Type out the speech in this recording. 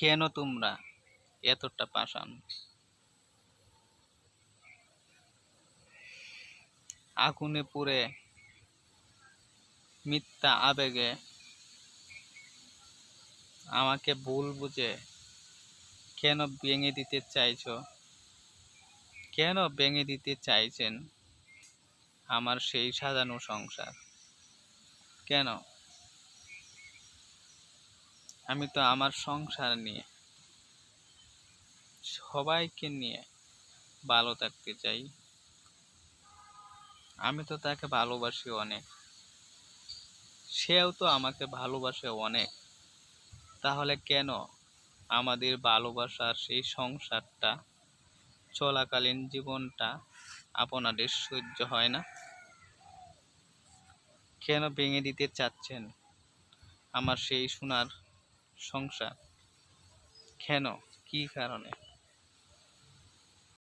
কেন তোমরা এতটা পাষাণ? আগুনে পুড়ে মিথ্যা আবেগে আমাকে ভুল বুঝে কেন ভেঙে দিতে চাইছো? কেন ভেঙে দিতে চাইছেন আমার সেই সাজানো সংসার? কেন? আমি তো আমার সংসার নিয়ে, সবাইকে নিয়ে ভালো থাকতে চাই। আমি তো তাকে ভালোবাসি অনেক। সেও তো আমাকে ভালোবাসে অনেক। তাহলে কেন আমাদের ভালোবাসার সেই সংসারটা, চলাকালীন জীবনটা আপনাদের সহ্য হয় না? কেন ভেঙে দিতে চাচ্ছেন আমার সেই সোনার সংসার। কেন? কি কারণে?